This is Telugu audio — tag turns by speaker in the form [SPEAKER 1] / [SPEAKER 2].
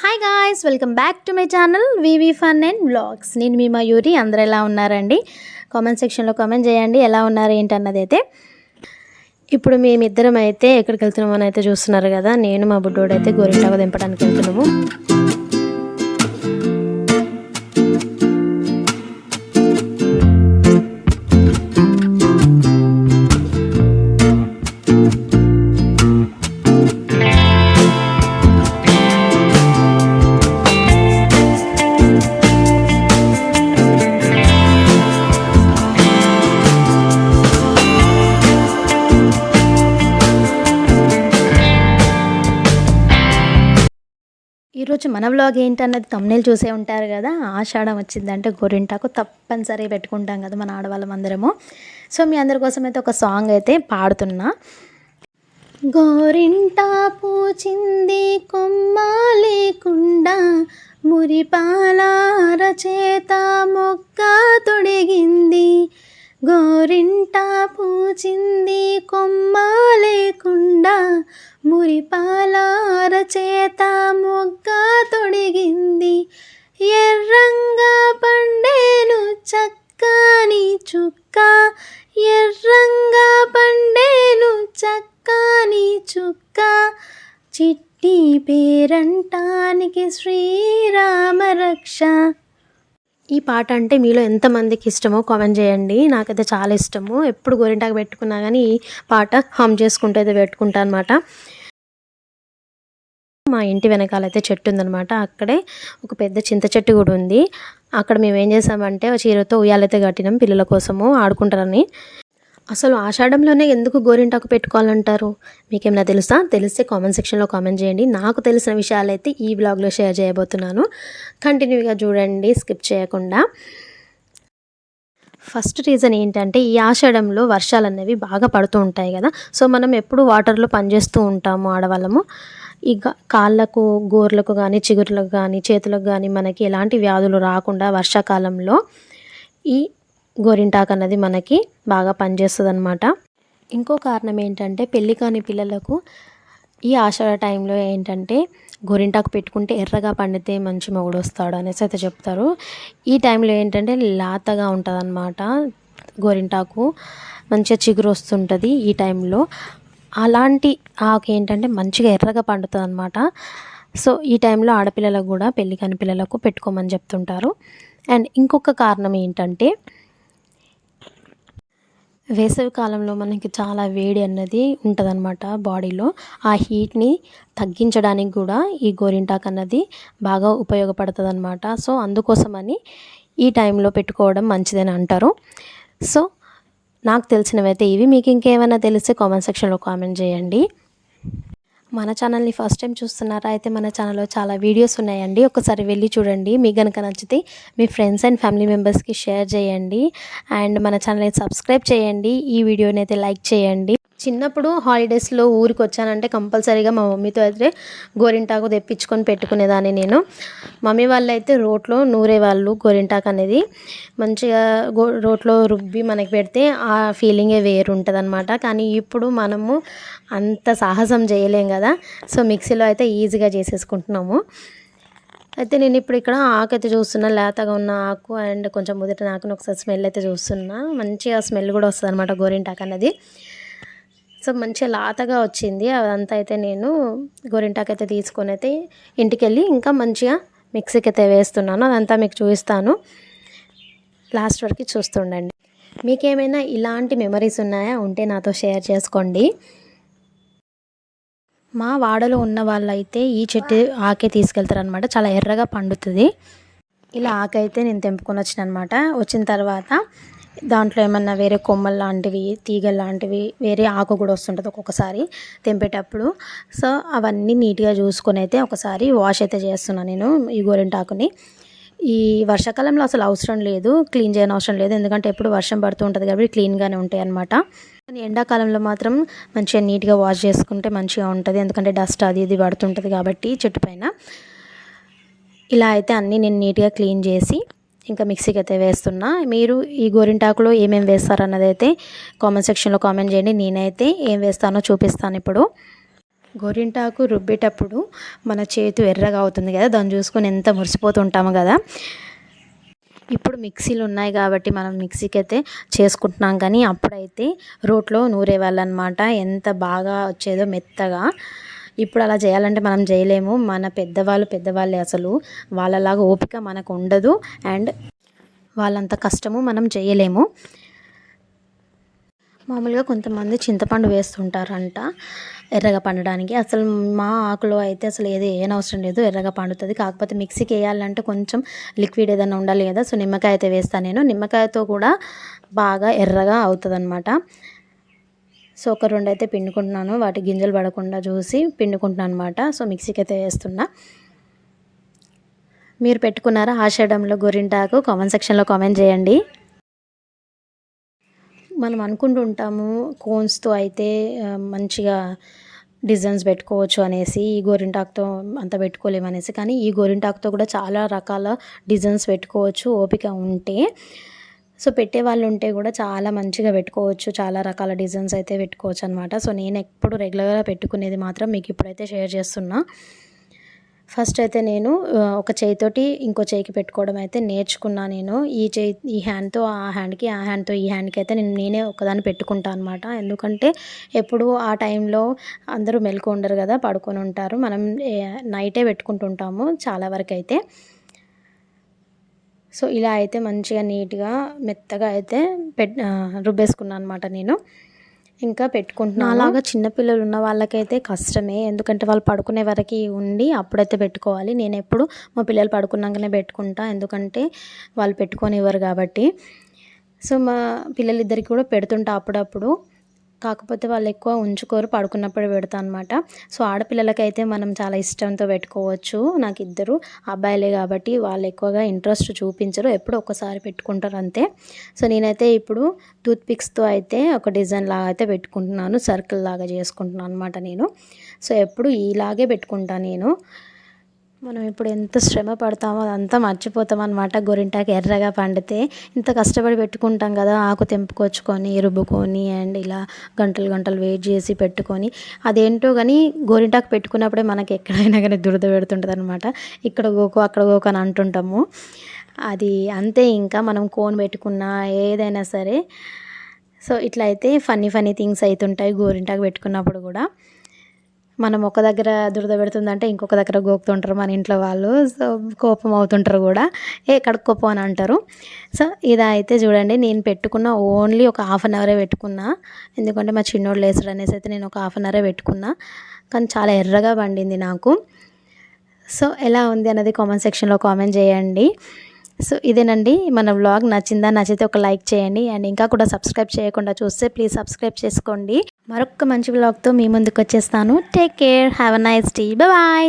[SPEAKER 1] Hi guys welcome back to my channel V V fun and blogs నేను మీ మయూరి అందరు ఎలా ఉన్నారండి? కామెంట్ సెక్షన్లో కామెంట్ చేయండి ఎలా ఉన్నారు ఏంటి అన్నది అయితే ఇప్పుడు మేమిద్దరం అయితే ఎక్కడికి వెళ్తున్నామని అయితే చూస్తున్నారు కదా నేను మా బుడ్డోడు అయితే గోరింటాకు దింపడానికి వెళ్తున్నాము. మన వ్లాగ్ ఏంటన్నది తమ్నేలు చూసే ఉంటారు కదా ఆషాఢం వచ్చిందంటే గోరింటాకు తప్పనిసరి పెట్టుకుంటాం కదా మన ఆడవాళ్ళం అందరము. సో మీ అందరి కోసం అయితే ఒక సాంగ్ అయితే పాడుతున్నా. గోరింటా పూచింది కొమ్మ లేకుండా మురిపాల చేత మొక్క తొడిగింది. గోరింటా పూచింది కొమ్మ లేకుండా మురిపాలార చేత మొగ్గ తొడిగింది. ఎర్రంగా పండేను చక్కని చుక్క ఎర్రంగా పండేను చక్కని చుక్క. చిట్టి పేరంటానికి శ్రీరామ రక్ష ఈ పాట అంటే మీలో ఎంతమందికి ఇష్టమో కామెంట్ చేయండి. నాకైతే చాలా ఇష్టము. ఎప్పుడు గోరింటాకు పెట్టుకున్నా కానీ ఈ పాట హమ్ చేసుకుంటూ అయితే పెట్టుకుంటా అనమాట మా ఇంటి వెనకాల అయితే చెట్టు ఉందనమాట అక్కడే ఒక పెద్ద చింత చెట్టు కూడా ఉంది. అక్కడ మేము ఏం చేసామంటే చీరతో ఉయ్యాలైతే కట్టినాం పిల్లల కోసము ఆడుకుంటారని. అసలు ఆషాఢంలోనే ఎందుకు గోరింటాకు పెట్టుకోవాలంటారు? మీకేమైనా తెలుసా? తెలిస్తే కామెంట్ సెక్షన్లో కామెంట్ చేయండి. నాకు తెలిసిన విషయాలు అయితే ఈ బ్లాగ్లో షేర్ చేయబోతున్నాను. కంటిన్యూగా చూడండి స్కిప్ చేయకుండా. ఫస్ట్ రీజన్ ఏంటంటే ఈ ఆషాఢంలో వర్షాలు అనేవి బాగా పడుతూ ఉంటాయి కదా. సో మనం ఎప్పుడు వాటర్లో పనిచేస్తూ ఉంటాము ఆడవాళ్ళము. ఈ కాళ్ళకు గోర్లకు కానీ చిగుర్లకు కానీ చేతులకు కానీ మనకి ఎలాంటి వ్యాధులు రాకుండా వర్షాకాలంలో ఈ గోరింటాకు అన్నది మనకి బాగా పనిచేస్తుంది అనమాట ఇంకో కారణం ఏంటంటే పెళ్ళి కాని పిల్లలకు ఈ ఆషాఢ టైంలో ఏంటంటే గోరింటాకు పెట్టుకుంటే ఎర్రగా పండితే మంచి మొగుడు వస్తాడు అనేసి అయితే చెప్తారు. ఈ టైంలో ఏంటంటే లాతగా ఉంటుంది గోరింటాకు. మంచిగా చిగురు వస్తుంటుంది ఈ టైంలో. అలాంటి ఆకు ఏంటంటే మంచిగా ఎర్రగా పండుతుంది అనమాట సో ఈ టైంలో ఆడపిల్లలకు కూడా పెళ్ళి కాని పిల్లలకు పెట్టుకోమని చెప్తుంటారు. అండ్ ఇంకొక కారణం ఏంటంటే వేసవి కాలంలో మనకి చాలా వేడి అన్నది ఉంటుందన్నమాట బాడీలో. ఆ హీట్ని తగ్గించడానికి కూడా ఈ గోరింటాకు అన్నది బాగా ఉపయోగపడుతుంది అనమాట సో అందుకోసమని ఈ టైంలో పెట్టుకోవడం మంచిదని అంటారు. సో నాకు తెలిసినవైతే ఇవి. మీకు ఇంకేమైనా తెలిస్తే కామెంట్ సెక్షన్లో కామెంట్ చేయండి. మన ఛానల్ని ఫస్ట్ టైం చూస్తున్నారా? అయితే మన ఛానల్లో చాలా వీడియోస్ ఉన్నాయండి. ఒకసారి వెళ్ళి చూడండి. మీకు కనుక నచ్చితే మీ ఫ్రెండ్స్ అండ్ ఫ్యామిలీ మెంబర్స్కి షేర్ చేయండి. అండ్ మన ఛానల్ని సబ్స్క్రైబ్ చేయండి. ఈ వీడియోని అయితే లైక్ చేయండి. చిన్నప్పుడు హాలిడేస్లో ఊరికి వచ్చానంటే కంపల్సరీగా మా మమ్మీతో అయితే గోరింటాకు తెప్పించుకొని పెట్టుకునేదాన్ని నేను. మమ్మీ వాళ్ళు అయితే రోట్లో నూరేవాళ్ళు గోరింటాకు అనేది మంచిగా గో రోట్లో రుబ్బి మనకి పెడితే ఆ ఫీలింగే వేరు ఉంటుంది కానీ ఇప్పుడు మనము అంత సాహసం చేయలేం కదా సో మిక్సీలో అయితే ఈజీగా చేసేసుకుంటున్నాము. అయితే నేను ఇప్పుడు ఇక్కడ ఆకు అయితే చూస్తున్నా లేతగా ఉన్న ఆకు అండ్ కొంచెం ముదిట ఆకును ఒకసారి స్మెల్ అయితే చూస్తున్నా. మంచిగా స్మెల్ కూడా వస్తుంది అనమాట గోరింటాకు అనేది. సో మంచిగా లాతగా వచ్చింది. అదంతా అయితే నేను గోరింటాకు అయితే తీసుకొని అయితే ఇంటికి వెళ్ళి ఇంకా మంచిగా మిక్సీకి అయితే వేస్తున్నాను. అదంతా మీకు చూపిస్తాను. లాస్ట్ వరకు చూస్తుండండి. మీకేమైనా ఇలాంటి మెమరీస్ ఉన్నాయా? ఉంటే నాతో షేర్ చేసుకోండి. మా వాడలో ఉన్న వాళ్ళైతే ఈ చెట్టు ఆకే తీసుకెళ్తారు అనమాట చాలా ఎర్రగా పండుతుంది. ఇలా ఆకైతే నేను తెంపుకొని వచ్చిన అనమాట వచ్చిన తర్వాత దాంట్లో ఏమన్నా వేరే కొమ్మలు లాంటివి తీగలు లాంటివి వేరే ఆకు కూడా వస్తుంటుంది ఒక్కొక్కసారి తెంపేటప్పుడు. సో అవన్నీ నీట్గా చూసుకొని అయితే ఒకసారి వాష్ అయితే చేస్తున్నాను నేను ఈ గోరింటాకుని. ఈ వర్షాకాలంలో అసలు అవసరం లేదు క్లీన్ చేయని అవసరం లేదు. ఎందుకంటే ఎప్పుడు వర్షం పడుతూ ఉంటుంది కాబట్టి క్లీన్గానే ఉంటాయి అనమాట కానీ ఎండాకాలంలో మాత్రం మంచిగా నీట్గా వాష్ చేసుకుంటే మంచిగా ఉంటుంది. ఎందుకంటే డస్ట్ అది ఇది పడుతుంటుంది కాబట్టి చెట్టు పైన. ఇలా అయితే అన్నీ నేను నీట్గా క్లీన్ చేసి ఇంకా మిక్సీకి అయితే వేస్తున్నా. మీరు ఈ గోరింటాకులో ఏమేమి వేస్తారు అన్నది అయితే కామెంట్ సెక్షన్లో కామెంట్ చేయండి. నేనైతే ఏం వేస్తానో చూపిస్తాను ఇప్పుడు. గోరింటాకు రుబ్బేటప్పుడు మన చేతు ఎర్రగా అవుతుంది కదా దాన్ని చూసుకొని ఎంత మురిసిపోతుంటాము కదా. ఇప్పుడు మిక్సీలు ఉన్నాయి కాబట్టి మనం మిక్సీకి అయితే చేసుకుంటున్నాం. కానీ అప్పుడైతే రోట్లో నూరేవాళ్ళనమాట. ఎంత బాగా వచ్చేదో మెత్తగా. ఇప్పుడు అలా చేయాలంటే మనం చేయలేము. మన పెద్దవాళ్ళు పెద్దవాళ్ళే అసలు. వాళ్ళలాగా ఓపిక మనకు ఉండదు అండ్ వాళ్ళంత కష్టము మనం చేయలేము. మామూలుగా కొంతమంది చింతపండు వేస్తుంటారంట ఎర్రగా పండడానికి. అసలు మా ఆకులో అయితే అసలు ఏది ఏనవసరం లేదు. ఎర్రగా పండుతుంది. కాకపోతే మిక్సీకి వేయాలంటే కొంచెం లిక్విడ్ ఏదైనా ఉండాలి కదా. సో నిమ్మకాయ అయితే వేస్తాను నేను. నిమ్మకాయతో కూడా బాగా ఎర్రగా అవుతుంది అనమాట సో ఒక రెండు అయితే పిండుకుంటున్నాను. వాటి గింజలు పడకుండా చూసి పిండుకుంటున్నాను అనమాట సో మిక్సీకి అయితే వేస్తున్నా. మీరు పెట్టుకున్నారా ఆషాఢంలో గోరింటాకు? కామెంట్ సెక్షన్లో కామెంట్ చేయండి. మనం అనుకుంటుంటాము కోన్స్తో అయితే మంచిగా డిజైన్స్ పెట్టుకోవచ్చు అనేసి ఈ గోరింటాకుతో అంత పెట్టుకోలేము అనేసి కానీ ఈ గోరింటాకుతో కూడా చాలా రకాల డిజైన్స్ పెట్టుకోవచ్చు ఓపిక ఉంటే. సో పెట్టే వాళ్ళు ఉంటే కూడా చాలా మంచిగా పెట్టుకోవచ్చు. చాలా రకాల డిజైన్స్ అయితే పెట్టుకోవచ్చు అనమాట సో నేను ఎప్పుడు రెగ్యులర్గా పెట్టుకునేది మాత్రం మీకు ఇప్పుడైతే షేర్ చేస్తున్నా. ఫస్ట్ అయితే నేను ఒక చేయితోటి ఇంకో చేయికి పెట్టుకోవడం అయితే నేర్చుకున్నా నేను. ఈ చేయి ఈ హ్యాండ్తో ఆ హ్యాండ్కి ఆ హ్యాండ్తో ఈ హ్యాండ్కి అయితే నేను నేనే ఒకదాన్ని పెట్టుకుంటాను అనమాట ఎందుకంటే ఎప్పుడు ఆ టైంలో అందరూ మెలకు ఉండరు కదా పడుకొని ఉంటారు. మనం నైటే పెట్టుకుంటుంటాము చాలా వరకు అయితే. సో ఇలా అయితే మంచిగా నీట్గా మెత్తగా అయితే పెట్ రుబ్బేసుకున్నాను అనమాట నేను. ఇంకా పెట్టుకుంటున్నాను. అలాగా చిన్నపిల్లలు ఉన్న వాళ్ళకైతే కష్టమే. ఎందుకంటే వాళ్ళు పడుకునే వరకు ఉండి అప్పుడైతే పెట్టుకోవాలి. నేను ఎప్పుడు మా పిల్లలు పడుకున్నాకనే పెట్టుకుంటా. ఎందుకంటే వాళ్ళు పెట్టుకొని ఇవ్వరు కాబట్టి. సో మా పిల్లలిద్దరికి కూడా పెడుతుంటా అప్పుడప్పుడు. కాకపోతే వాళ్ళు ఎక్కువ ఉంచుకోరు పడుకున్నప్పుడు పెడతా అనమాట సో ఆడపిల్లలకైతే మనం చాలా ఇష్టంతో పెట్టుకోవచ్చు నాకు ఇద్దరు అబ్బాయిలే కాబట్టి వాళ్ళు ఎక్కువగా ఇంట్రెస్ట్ చూపించరు ఎప్పుడు ఒక్కసారి పెట్టుకుంటారు అంతే. సో నేనైతే ఇప్పుడు టూత్ పిక్స్తో అయితే ఒక డిజైన్ లాగా అయితే పెట్టుకుంటున్నాను సర్కిల్ లాగా చేసుకుంటున్నాను అనమాట నేను. సో ఎప్పుడు ఇలాగే పెట్టుకుంటాను నేను. మనం ఇప్పుడు ఎంత శ్రమ పడతామో అదంతా మర్చిపోతాం అనమాట గోరింటాకు ఎర్రగా పండితే ఇంత కష్టపడి పెట్టుకుంటాం కదా ఆకు తెంపుకొచ్చుకొని రుబ్బుకొని అండ్ ఇలా గంటలు గంటలు వెయిట్ చేసి పెట్టుకొని. అదేంటో కానీ గోరింటాకు పెట్టుకున్నప్పుడే మనకి ఎక్కడైనా కానీ దురద పెడుతుంటుంది అనమాట ఇక్కడ గోకు అక్కడ గోకు అని అంటుంటాము. అది అంతే ఇంకా మనం కోన్ పెట్టుకున్నా ఏదైనా సరే. సో ఇట్లా అయితే ఫన్నీ ఫన్నీ థింగ్స్ అవుతుంటాయి గోరింటాకు పెట్టుకున్నప్పుడు కూడా. మనం ఒక దగ్గర దురద పెడుతుందంటే ఇంకొక దగ్గర గోపుతుంటారు మన ఇంట్లో వాళ్ళు. సో కోపం అవుతుంటారు కూడా. ఏ కడుక్కోపో అని అంటారు. సో ఇది అయితే చూడండి నేను పెట్టుకున్న ఓన్లీ ఒక హాఫ్ అన్ అవరే పెట్టుకున్నా. ఎందుకంటే మా చిన్నోడు లేసాడు అనేసి అయితే నేను ఒక హాఫ్ అన్ అవరే పెట్టుకున్నా. కానీ చాలా ఎర్రగా పండింది నాకు. సో ఎలా ఉంది అన్నది కామెంట్ సెక్షన్లో కామెంట్ చేయండి. సో ఇదేనండి. మన వ్లాగ్ నచ్చిందా నచ్చితే ఒక లైక్ చేయండి. అండ్ ఇంకా కూడా సబ్స్క్రైబ్ చేయకుండా చూస్తే ప్లీజ్ సబ్స్క్రైబ్ చేసుకోండి. మరొక మంచి వ్లాగ్తో మీ ముందుకు వచ్చేస్తాను. Take care. Have a nice day. Bye.